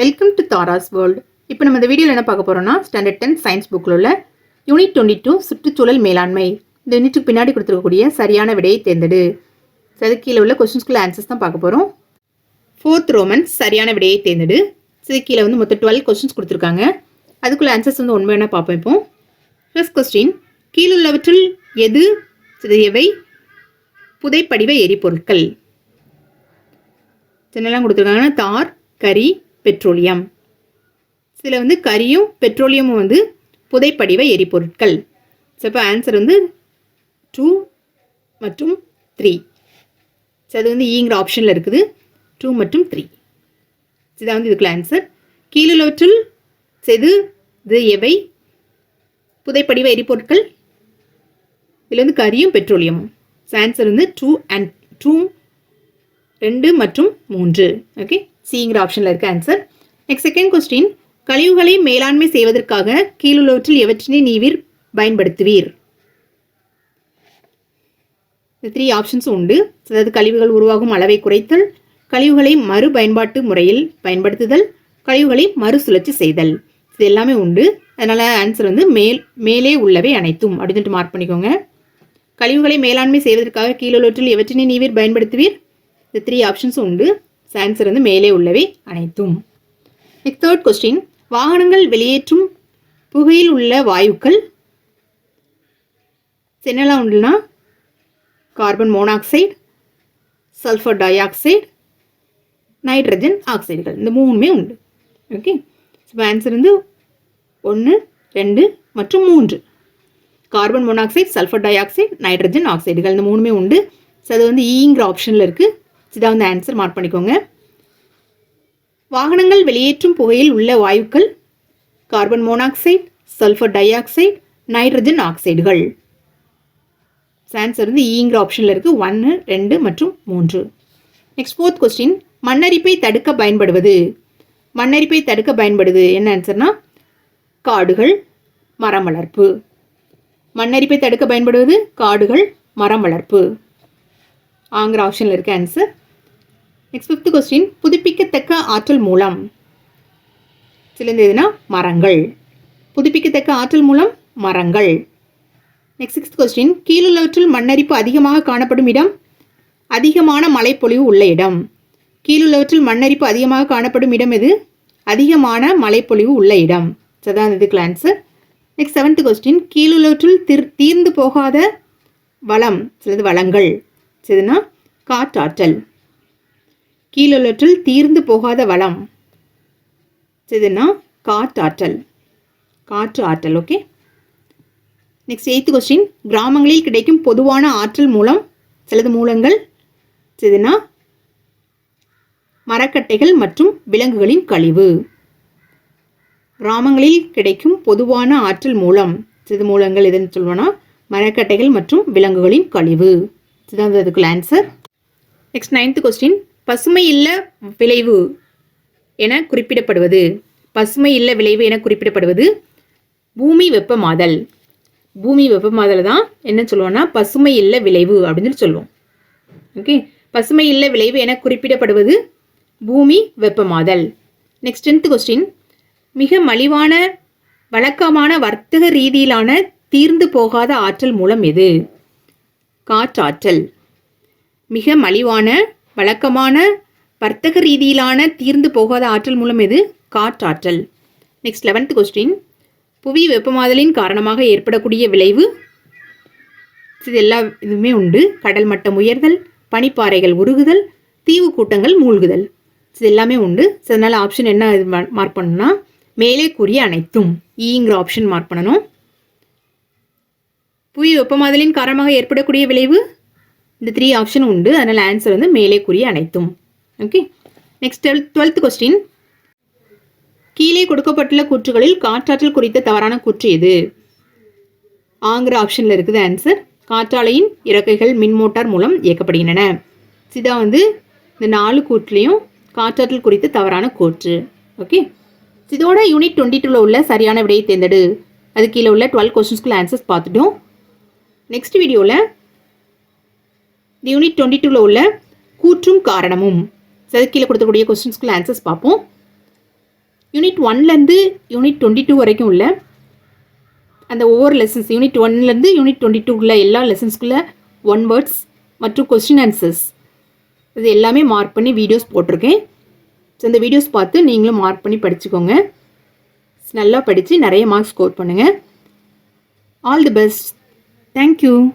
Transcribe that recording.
Welcome to Tara's world இப்போ நம்ம இந்த வீடியோவில் என்ன பார்க்க போகிறோம்னா ஸ்டாண்டர்ட் டென் சயின்ஸ் புக்கில் உள்ள யூனிட் டுவெண்ட்டி டூ சுற்றுச்சூழல் மேலாண்மை. இந்த யூனிட்டுக்கு பின்னாடி கொடுத்துருக்கக்கூடிய சரியான விடையை தேர்ந்தெடு. சரி கீழே உள்ள கொஸ்டின்ஸ்குள்ள ஆன்சர்ஸ் தான் பார்க்க போகிறோம் ஃபோர்த் ரோமன்ஸ் சரியான விடையை தேர்ந்தெடு. சரி கீழே வந்து மொத்தம் டுவெல் கொஸ்டின்ஸ் கொடுத்துருக்காங்க. அதுக்குள்ள ஆன்சர்ஸ் வந்து உண்மை வேணால் பார்ப்போம் இப்போ. ஃபர்ஸ்ட் கொஸ்டின் கீழுள்ளவற்றில் எது எவை புதைப்படிவ எரிபொருட்கள். சின்னலாம் கொடுத்துருக்காங்கன்னா தார் கரி பெட்ரோலியம். சில வந்து கரியும் பெட்ரோலியமும் வந்து புதைப்படிவ எரிபொருட்கள். ஸோ இப்போ ஆன்சர் வந்து டூ மற்றும் த்ரீ ஸோ அது வந்து e ஈங்கிற ஆப்ஷனில் இருக்குது. டூ மற்றும் த்ரீ இதான் வந்து இதுக்குள்ள ஆன்சர் கீழுள்ளவற்றில் செது இது எவை? புதைப்படிவ எரிபொருட்கள். இதில் வந்து கரியும் பெட்ரோலியமும். ஸோ ஆன்சர் வந்து டூ அண்ட் டூ ரெண்டு மற்றும் மூன்று. ஓகே சிங்கிற ஆப்ஷனில் இருக்க ஆன்சர் நெக்ஸ்ட் செகண்ட் கொஸ்டின் கழிவுகளை மேலாண்மை செய்வதற்காக கீழுள்ளவற்றில் எவற்றினை நீவீர் பயன்படுத்துவீர்? இந்த த்ரீ ஆப்ஷன்ஸும் உண்டு. அதாவது கழிவுகள் உருவாகும் அளவை குறைத்தல் கழிவுகளை மறு பயன்பாட்டு முறையில் பயன்படுத்துதல் கழிவுகளை மறுசுழற்சி செய்தல். இது எல்லாமே உண்டு. அதனால் ஆன்சர் வந்து மேல் மேலே உள்ளவை அனைத்தும். அப்படின்னு மார்க் பண்ணிக்கோங்க. கழிவுகளை மேலாண்மை செய்வதற்காக கீழுள்ளவற்றில் எவற்றினை நீவீர் பயன்படுத்துவீர்? இந்த த்ரீ ஆப்ஷன்ஸும் உண்டு. ஆன்சர் வந்து மேலே உள்ளவை அனைத்தும். நெக்ஸ்ட் தேர்ட் கொஸ்டின் வாகனங்கள் வெளியேற்றும் புகையில் உள்ள வாயுக்கள் என்னெல்லாம் உண்டுனா carbon monoxide sulphur dioxide nitrogen ஆக்சைடுகள். இந்த மூணுமே உண்டு. ஓகே இப்போ ஆன்சர் வந்து ஒன்று ரெண்டு மற்றும் மூன்று. Carbon monoxide sulphur dioxide nitrogen ஆக்சைடுகள். இந்த மூணுமே உண்டு. ஸோ அது வந்து e ஈங்கிற ஆப்ஷனில் இருக்குது இதான் வந்து ஆன்சர் மார்க் பண்ணிக்கோங்க. வாகனங்கள் வெளியேற்றும் புகையில் உள்ள வாயுக்கள் carbon monoxide sulphur dioxide nitrogen ஆக்சைடுகள் ஆன்சர் வந்து e ஈங்கிற ஆப்ஷனில் இருக்குது ஒன்று ரெண்டு மற்றும் மூன்று. நெக்ஸ்ட் ஃபோர்த் கொஸ்டின் மண்ணரிப்பை தடுக்க பயன்படுவது. மண்ணரிப்பை தடுக்க பயன்படுது என்ன ஆன்சர்னா காடுகள் மரம் வளர்ப்பு மண்ணரிப்பை தடுக்க பயன்படுவது? காடுகள் மரம் வளர்ப்பு ஆங்கிற ஆப்ஷனில் இருக்க ஆன்சர் நெக்ஸ்ட் ஃபிஃப்த் கொஸ்டின் புதுப்பிக்கத்தக்க ஆற்றல் மூலம். சிலந்து எதுனா? மரங்கள். புதுப்பிக்கத்தக்க ஆற்றல் மூலம் மரங்கள். நெக்ஸ்ட் சிக்ஸ்த் கொஸ்டின் கீழுள்ளவற்றில் மண்ணரிப்பு அதிகமாக காணப்படும் இடம். அதிகமான மழைப்பொழிவு உள்ள இடம். கீழுள்ளவற்றில் மண்ணரிப்பு அதிகமாக காணப்படும் இடம் எது? அதிகமான மழைப்பொழிவு உள்ள இடம். சதான் அதான் இதுக்கு ஆன்சர் நெக்ஸ்ட் செவன்த் கொஸ்டின் கீழுள்ளவற்றில் திர் தீர்ந்து போகாத வளம். சிலது வளங்கள். சிலதுனா காற்றாற்றல். கீழுள்ளவற்றில் தீர்ந்து போகாத வளம். சிலதுனா காற்றாற்றல். காற்று ஆற்றல் ஓகே நெக்ஸ்ட் எய்த் கொஸ்டின் கிராமங்களில் கிடைக்கும் பொதுவான ஆற்றல் மூலம் சிலது மூலங்கள் சிலதுனா மரக்கட்டைகள் மற்றும் விலங்குகளின் கழிவு. கிராமங்களில் கிடைக்கும் பொதுவான ஆற்றல் மூலம் சிறு மூலங்கள் எதுன்னு சொல்லுவோன்னா மரக்கட்டைகள் மற்றும் விலங்குகளின் கழிவு. இதுதான் அதுக்குள்ள ஆன்சர் நெக்ஸ்ட் நைன்த் கொஸ்டின் பசுமை இல்ல விளைவு என குறிப்பிடப்படுவது. பசுமை இல்ல விளைவு என குறிப்பிடப்படுவது பூமி வெப்பமாதல். பூமி வெப்பமாதல் தான் என்ன சொல்லுவோம்னா பசுமை இல்ல விளைவு அப்படின்னு சொல்லி சொல்லுவோம். ஓகே பசுமை இல்ல விளைவு என குறிப்பிடப்படுவது பூமி வெப்பமாதல். நெக்ஸ்ட் டென்த் கொஸ்டின் மிக மலிவான வழக்கமான வர்த்தக ரீதியிலான தீர்ந்து போகாத ஆற்றல் மூலம் எது? காற்றாற்றல். மிக மலிவான வழக்கமான வர்த்தக ரீதியிலான தீர்ந்து போகாத ஆற்றல் மூலம் எது? காற்றாற்றல். நெக்ஸ்ட் லெவன்த் கொஸ்டின் புவி வெப்பமாதலின் காரணமாக ஏற்படக்கூடிய விளைவு? இது எல்லா இதுவுமே உண்டு. கடல் மட்டம் உயர்தல் பனிப்பாறைகள் உருகுதல் தீவு கூட்டங்கள் மூழ்குதல். இது எல்லாமே உண்டு. ஸோ அதனால் ஆப்ஷன் என்ன இது மார்க் பண்ணணும்னா மேலே கூறிய அனைத்தும். ஈங்கிற ஆப்ஷன் மார்க் பண்ணணும். புவி வெப்பமாதலின் காரணமாக ஏற்படக்கூடிய விளைவு? இந்த த்ரீ ஆப்ஷன் உண்டு. அதனால் ஆன்சர் வந்து மேலே கூறிய அனைத்தும். Okay next twelfth twelfth question கீழே கொடுக்கப்பட்டுள்ள கூற்றுகளில் காற்றாற்றல் குறித்த தவறான கூற்று எது? ஆங்கிற ஆப்ஷனில் இருக்குது ஆன்சர் காற்றாலையின் இறக்கைகள் மின் மோட்டார் மூலம் இயக்கப்படுகின்றன. சிதா வந்து இந்த நாலு கூற்றுலையும் காற்றாற்றல் குறித்த தவறான கூற்று. ஓகே இதோட யூனிட் டுவெண்ட்டி டூவில் உள்ள சரியான விடையை தேர்ந்தெடு. அது கீழே உள்ள டுவெல் கொஸ்டின்ஸ்க்குள்ள ஆன்சர்ஸ் பார்த்துட்டோம். நெக்ஸ்ட் வீடியோவில் யூனிட் டுவெண்ட்டி டூவில் உள்ள கூற்றும் காரணமும் So, கீழே கொடுத்தக்கூடிய கொஸ்டின்ஸ்க்குள்ள ஆன்சர்ஸ் பார்ப்போம். யூனிட் ஒன்லேருந்து யூனிட் டுவெண்ட்டி டூ வரைக்கும் உள்ள அந்த ஒவ்வொரு லெசன்ஸ் யூனிட் ஒன்லேருந்து யூனிட் டுவெண்ட்டி டூக்குள்ள எல்லா லெசன்ஸ்க்குள்ளே ஒன் வேர்ட்ஸ் மற்றும் கொஸ்டின் ஆன்சர்ஸ் இது எல்லாமே மார்க் பண்ணி வீடியோஸ் போட்டிருக்கேன். ஸோ இந்த வீடியோஸ் பார்த்து நீங்களும் மார்க் பண்ணி படிச்சுக்கோங்க. நல்லா படித்து நிறைய மார்க்ஸ் ஸ்கோர் பண்ணுங்கள் all the best Thank you.